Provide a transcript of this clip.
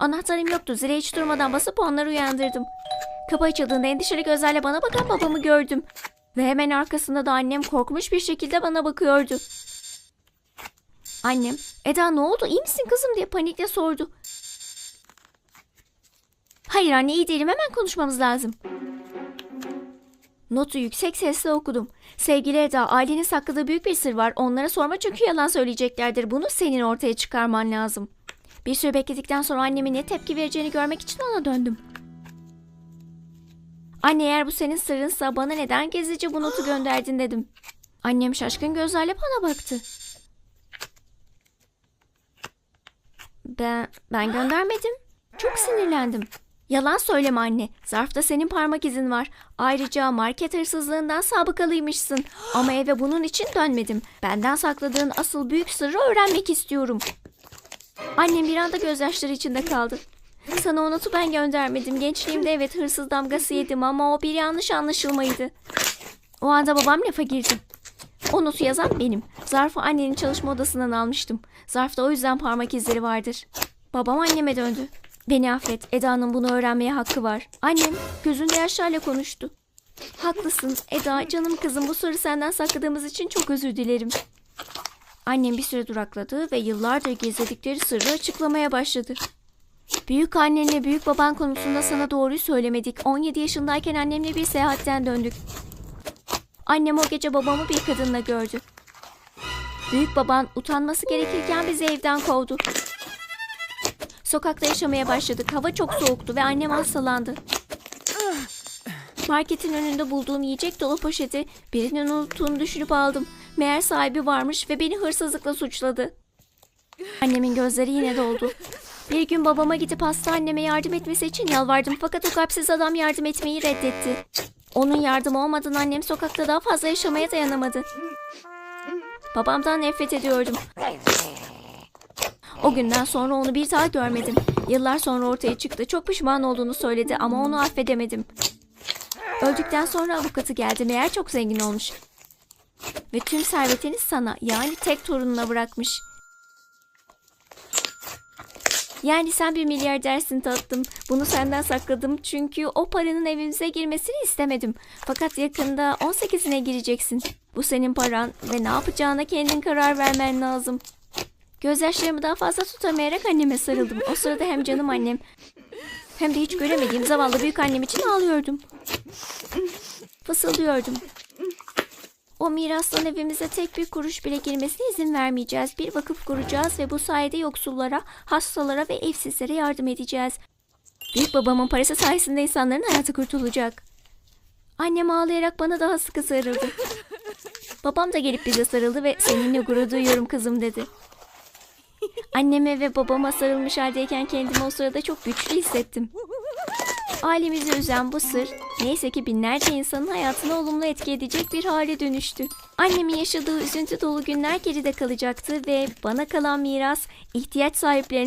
Anahtarım yoktu. Zile hiç durmadan basıp onları uyandırdım. Kapı açıldığında endişeli gözlerle bana bakan babamı gördüm. Ve hemen arkasında da annem korkmuş bir şekilde bana bakıyordu. Annem, Eda ne oldu iyi misin kızım diye panikle sordu. Hayır anne iyi değilim hemen konuşmamız lazım. Notu yüksek sesle okudum. Sevgili Eda, ailenin sakladığı büyük bir sır var. Onlara sorma çünkü yalan söyleyeceklerdir. Bunu senin ortaya çıkarman lazım. Bir süre bekledikten sonra annemin ne tepki vereceğini görmek için ona döndüm. Anne eğer bu senin sırrınsa bana neden gezici bu notu gönderdin dedim. Annem şaşkın gözlerle bana baktı. Ben, ben göndermedim. Çok sinirlendim. Yalan söyleme anne. Zarfta senin parmak izin var. Ayrıca market hırsızlığından sabıkalıymışsın. Ama eve bunun için dönmedim. Benden sakladığın asıl büyük sırrı öğrenmek istiyorum. Annem bir anda gözyaşları içinde kaldı. Sana o notu ben göndermedim. Gençliğimde evet hırsız damgası yedim ama o bir yanlış anlaşılmaydı. O anda babam lafa girdi. O notu yazan benim. Zarfı annenin çalışma odasından almıştım. Zarfta o yüzden parmak izleri vardır. Babam anneme döndü. Beni affet. Eda'nın bunu öğrenmeye hakkı var. Annem gözünde yaşlarla konuştu. Haklısın Eda canım kızım bu soru senden sakladığımız için çok özür dilerim. Annem bir süre durakladı ve yıllardır gizledikleri sırrı açıklamaya başladı. Büyük annenle büyük baban konusunda sana doğruyu söylemedik. 17 yaşındayken annemle bir seyahatten döndük. Annem o gece babamı bir kadınla gördü. Büyük baban utanması gerekirken bizi evden kovdu. Sokakta yaşamaya başladık. Hava çok soğuktu ve annem hastalandı. Marketin önünde bulduğum yiyecek dolu poşeti birinin unuttuğunu düşünüp aldım. Meğer sahibi varmış ve beni hırsızlıkla suçladı. Annemin gözleri yine doldu. Bir gün babama gidip hasta anneme yardım etmesi için yalvardım fakat o kalpsiz adam yardım etmeyi reddetti. Onun yardımı olmadan annem sokakta daha fazla yaşamaya dayanamadı. Babamdan nefret ediyordum. O günden sonra onu bir daha görmedim. Yıllar sonra ortaya çıktı. Çok pişman olduğunu söyledi ama onu affedemedim. Öldükten sonra avukatı geldi. Meğer çok zengin olmuş. Ve tüm servetini sana yani tek torununa bırakmış. Yani sen bir milyardersin tatlım. Bunu senden sakladım çünkü o paranın evimize girmesini istemedim. Fakat yakında 18'ine gireceksin. Bu senin paran ve ne yapacağına kendin karar vermen lazım. Gözyaşlarımı daha fazla tutamayarak anneme sarıldım. O sırada hem canım annem hem de hiç göremediğim zavallı büyük annem için ağlıyordum. Fısıldıyordum. O mirastan evimize tek bir kuruş bile girmesine izin vermeyeceğiz. Bir vakıf kuracağız ve bu sayede yoksullara, hastalara ve evsizlere yardım edeceğiz. Büyük babamın parası sayesinde insanların hayatı kurtulacak. Annem ağlayarak bana daha sıkı sarıldı. Babam da gelip bize sarıldı ve seninle gurur duyuyorum kızım dedi. Anneme ve babama sarılmış haldeyken kendimi o sırada çok güçlü hissettim. Ailemizi üzen bu sır neyse ki binlerce insanın hayatına olumlu etki edecek bir hale dönüştü. Annemin yaşadığı üzüntü dolu günler geride kalacaktı ve bana kalan miras ihtiyaç sahiplerine